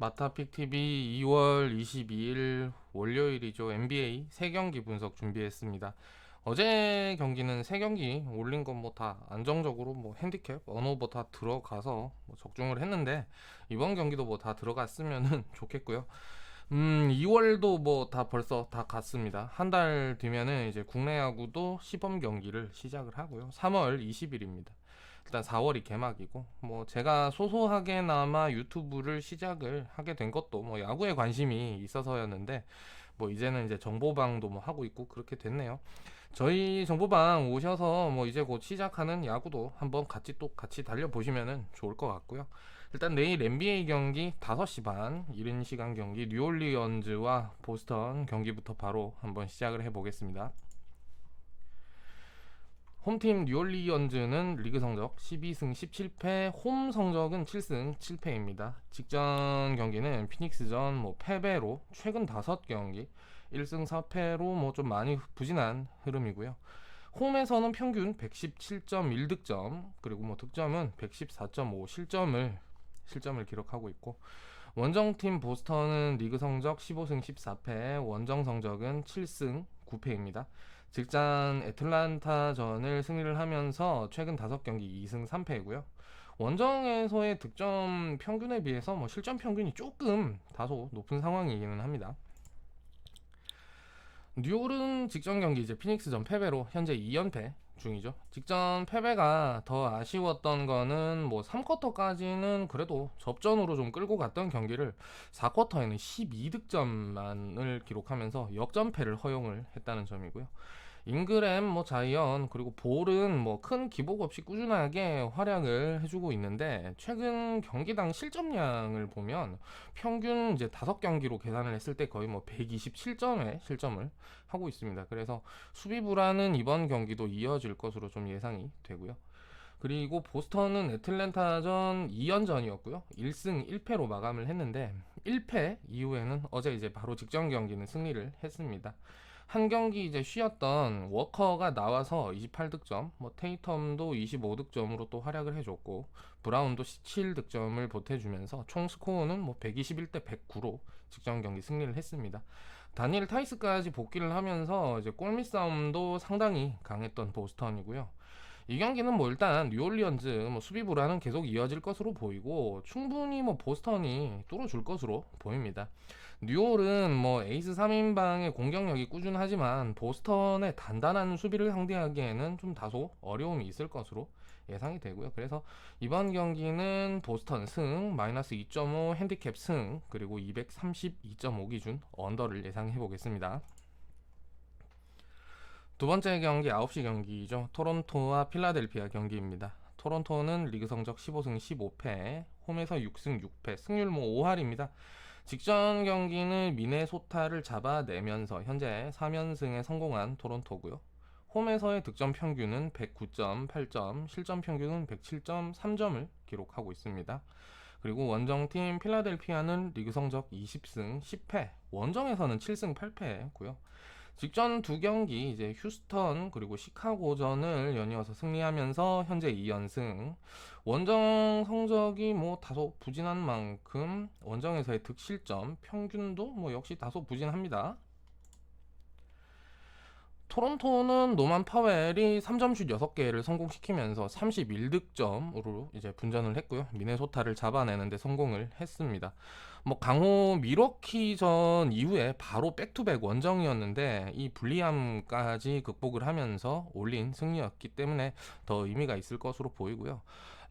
마타픽 TV 2월 22일 월요일이죠. NBA 세 경기 분석 준비했습니다. 어제 경기는 세 경기 올린 건 뭐 다 안정적으로 뭐 핸디캡 언오버 다 들어가서 뭐 적중을 했는데 이번 경기도 뭐 다 들어갔으면은 좋겠고요. 음, 2월도 뭐 다 벌써 다 갔습니다. 한 달 뒤면은 이제 국내 야구도 시범 경기를 시작을 하고요. 3월 20일입니다. 일단 4월이 개막이고 뭐 제가 소소하게나마 유튜브를 시작을 하게 된 것도 뭐 야구에 관심이 있어서였는데 뭐 이제는 이제 정보방도 뭐 하고 있고 그렇게 됐네요. 저희 정보방 오셔서 뭐 이제 곧 시작하는 야구도 한번 같이 또 같이 달려 보시면은 좋을 것 같고요. 일단 내일 NBA 경기 5시 반 이른 시간 경기 뉴올리언즈와 보스턴 경기부터 바로 한번 시작을 해 보겠습니다. 홈팀 뉴올리언즈는 리그 성적 12승 17패, 홈 성적은 7승 7패입니다. 직전 경기는 피닉스전 뭐 패배로 최근 5경기 1승 4패로 뭐 좀 많이 부진한 흐름이고요. 홈에서는 평균 117.1득점, 그리고 뭐 득점은 114.5 실점을 실점을 기록하고 있고 원정팀 보스턴은 리그 성적 15승 14패, 원정 성적은 7승 9패입니다. 직전 애틀란타전을 승리를 하면서 최근 5경기 2승 3패이고요. 원정에서의 득점 평균에 비해서 뭐 실점 평균이 조금 다소 높은 상황이기는 합니다. 뉴올은 직전 경기 이제 피닉스전 패배로 현재 2연패 중이죠. 직전 패배가 더 아쉬웠던 거는 뭐 3쿼터까지는 그래도 접전으로 좀 끌고 갔던 경기를 4쿼터에는 12득점만을 기록하면서 역전패를 허용을 했다는 점이고요. 잉그램, 뭐 자이언 그리고 볼은 뭐 큰 기복 없이 꾸준하게 활약을 해주고 있는데 최근 경기당 실점량을 보면 평균 이제 다섯 경기로 계산을 했을 때 거의 뭐 127점의 실점을 하고 있습니다. 그래서 수비 불안은 이번 경기도 이어질 것으로 좀 예상이 되고요. 그리고 보스턴은 애틀랜타전 2연전이었고요. 1승 1패로 마감을 했는데 1패 이후에는 어제 이제 바로 직전 경기는 승리를 했습니다. 한 경기 이제 쉬었던 워커가 나와서 28득점, 뭐 테이텀도 25득점으로 또 활약을 해줬고 브라운도 17득점을 보태주면서 총 스코어는 뭐 121대 109로 직전 경기 승리를 했습니다. 다니엘 타이스까지 복귀를 하면서 이제 골밑 싸움도 상당히 강했던 보스턴이고요. 이 경기는 뭐 일단 뉴올리언즈 뭐 수비 불안은 계속 이어질 것으로 보이고 충분히 뭐 보스턴이 뚫어줄 것으로 보입니다. 뉴올은 뭐 에이스 3인방의 공격력이 꾸준하지만 보스턴의 단단한 수비를 상대하기에는 좀 다소 어려움이 있을 것으로 예상이 되고요. 그래서 이번 경기는 보스턴 승, 마이너스 2.5 핸디캡 승, 그리고 232.5 기준 언더를 예상해 보겠습니다. 두 번째 경기 9시 경기죠. 토론토와 필라델피아 경기입니다. 토론토는 리그 성적 15승 15패, 홈에서 6승 6패, 승률 뭐 5할입니다. 직전 경기는 미네소타를 잡아내면서 현재 3연승에 성공한 토론토고요. 홈에서의 득점 평균은 109.8점, 실점 평균은 107.3점을 기록하고 있습니다. 그리고 원정팀 필라델피아는 리그 성적 20승 10패, 원정에서는 7승 8패고요. 직전 두 경기 이제 휴스턴 그리고 시카고전을 연이어서 승리하면서 현재 2연승. 원정 성적이 뭐 다소 부진한 만큼 원정에서의 득실점 평균도 뭐 역시 다소 부진합니다. 토론토는 노만 파웰이 3점슛 6개를 성공시키면서 31득점으로 이제 분전을 했고요. 미네소타를 잡아내는데 성공을 했습니다. 뭐 강호 미러키 전 이후에 바로 백투백 원정이었는데 이 불리함까지 극복을 하면서 올린 승리였기 때문에 더 의미가 있을 것으로 보이고요.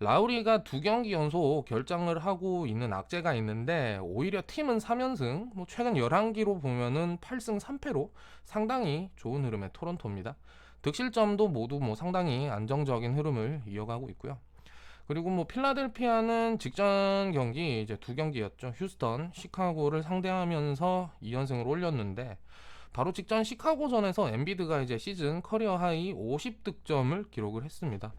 라우리가 두 경기 연속 결장을 하고 있는 악재가 있는데 오히려 팀은 3연승, 뭐 최근 11기로 보면은 8승 3패로 상당히 좋은 흐름의 토론토입니다. 득실점도 모두 뭐 상당히 안정적인 흐름을 이어가고 있고요. 그리고 뭐 필라델피아는 직전 경기 이제 두 경기였죠. 휴스턴, 시카고를 상대하면서 2연승을 올렸는데 바로 직전 시카고전에서 엔비드가 이제 시즌 커리어 하이 50득점을 기록을 했습니다.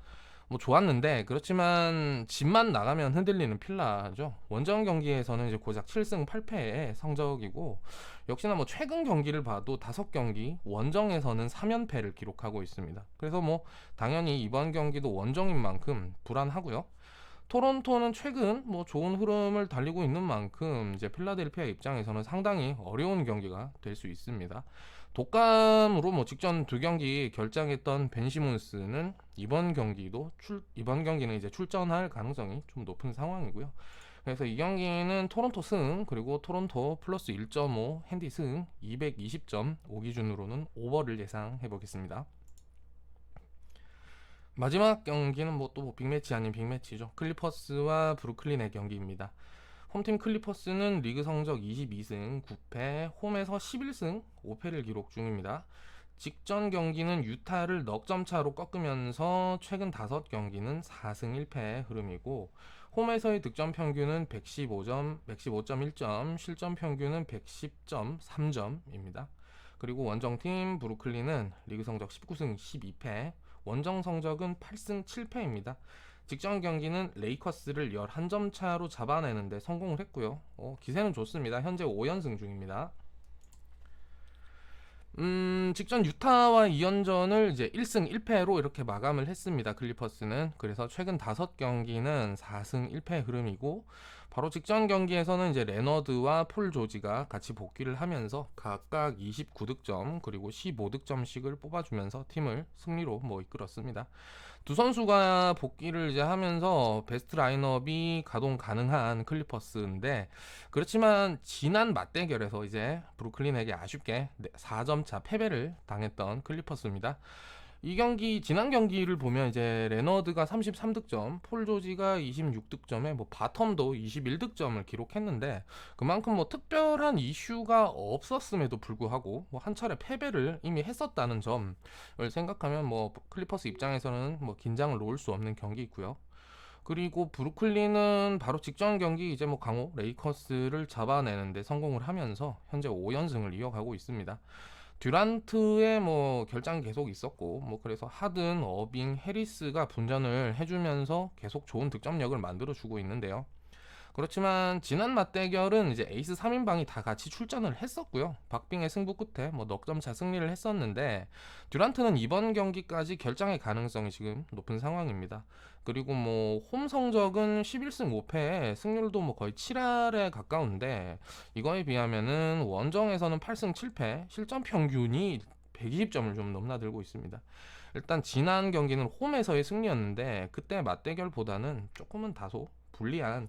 뭐 좋았는데 그렇지만 집만 나가면 흔들리는 필라죠. 원정 경기에서는 이제 고작 7승 8패의 성적이고 역시나 뭐 최근 경기를 봐도 다섯 경기 원정에서는 3연패를 기록하고 있습니다. 그래서 뭐 당연히 이번 경기도 원정인 만큼 불안하고요. 토론토는 최근 뭐 좋은 흐름을 달리고 있는 만큼 이제 필라델피아 입장에서는 상당히 어려운 경기가 될 수 있습니다. 독감으로 뭐 직전 두 경기 결장했던 벤 시몬스는 이번 경기도 출 이번 경기는 이제 출전할 가능성이 좀 높은 상황이고요. 그래서 이 경기는 토론토 승 그리고 토론토 플러스 1.5 핸디 승 220.5 기준으로는 오버를 예상해 보겠습니다. 마지막 경기는 뭐 또 빅매치 아닌 빅매치죠. 클리퍼스와 브루클린의 경기입니다. 홈팀 클리퍼스는 리그 성적 22승 9패, 홈에서 11승 5패를 기록 중입니다. 직전 경기는 유타를 넉 점 차로 꺾으면서 최근 5경기는 4승 1패의 흐름이고 홈에서의 득점 평균은 115점, 115.1점, 실점 평균은 110.3점입니다. 그리고 원정팀 브루클린은 리그 성적 19승 12패, 원정 성적은 8승 7패입니다. 직전 경기는 레이커스를 11점 차로 잡아내는데 성공을 했고요. 어, 기세는 좋습니다. 현재 5연승 중입니다. 음, 직전 유타와 2연전을 이제 1승 1패로 이렇게 마감을 했습니다. 클리퍼스는. 그래서 최근 5경기는 4승 1패 흐름이고 바로 직전 경기에서는 이제 레너드와 폴 조지가 같이 복귀를 하면서 각각 29득점 그리고 15득점씩을 뽑아주면서 팀을 승리로 뭐 이끌었습니다. 두 선수가 복귀를 이제 하면서 베스트 라인업이 가동 가능한 클리퍼스인데 그렇지만 지난 맞대결에서 이제 브루클린에게 아쉽게 4점 차 패배를 당했던 클리퍼스입니다. 이 경기 지난 경기를 보면 이제 레너드가 33득점, 폴 조지가 26득점에 뭐 바텀도 21득점을 기록했는데 그만큼 뭐 특별한 이슈가 없었음에도 불구하고 뭐 한 차례 패배를 이미 했었다는 점을 생각하면 뭐 클리퍼스 입장에서는 뭐 긴장을 놓을 수 없는 경기이고요. 그리고 브루클린은 바로 직전 경기 이제 뭐 강호 레이커스를 잡아내는데 성공을 하면서 현재 5연승을 이어가고 있습니다. 듀란트의 뭐 결장이 계속 있었고 뭐 그래서 하든, 어빙, 해리스가 분전을 해주면서 계속 좋은 득점력을 만들어 주고 있는데요. 그렇지만 지난 맞대결은 이제 에이스 3인방이 다 같이 출전을 했었고요. 박빙의 승부 끝에 뭐 넉점 차 승리를 했었는데 듀란트는 이번 경기까지 결장의 가능성이 지금 높은 상황입니다. 그리고 뭐 홈 성적은 11승 5패, 승률도 뭐 거의 7할에 가까운데 이거에 비하면은 원정에서는 8승 7패, 실점 평균이 120점을 좀 넘나들고 있습니다. 일단 지난 경기는 홈에서의 승리였는데 그때 맞대결보다는 조금은 다소 불리한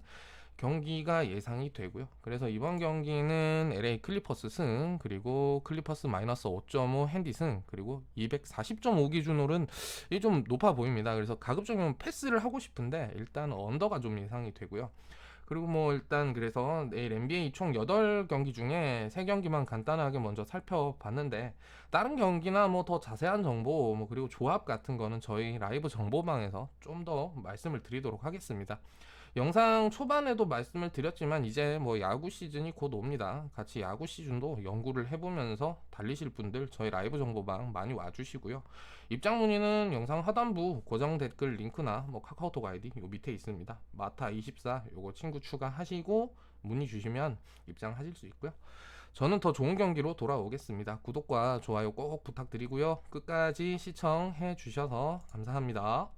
경기가 예상이 되고요. 그래서 이번 경기는 LA 클리퍼스 승, 그리고 클리퍼스 마이너스 5.5 핸디 승, 그리고 240.5 기준으로는 이게 좀 높아 보입니다. 그래서 가급적이면 패스를 하고 싶은데 일단 언더가 좀 예상이 되고요. 그리고 뭐 일단 그래서 내일 NBA 총 8경기 중에 3경기만 간단하게 먼저 살펴봤는데 다른 경기나 뭐 더 자세한 정보 뭐 그리고 조합 같은 거는 저희 라이브 정보방에서 좀 더 말씀을 드리도록 하겠습니다. 영상 초반에도 말씀을 드렸지만 이제 뭐 야구 시즌이 곧 옵니다. 같이 야구 시즌도 연구를 해보면서 달리실 분들 저희 라이브 정보방 많이 와주시고요. 입장 문의는 영상 하단부 고정 댓글 링크나 뭐 카카오톡 아이디 요 밑에 있습니다. 마타24 요거 친구 추가하시고 문의 주시면 입장하실 수 있고요. 저는 더 좋은 경기로 돌아오겠습니다. 구독과 좋아요 꼭 부탁드리고요. 끝까지 시청해 주셔서 감사합니다.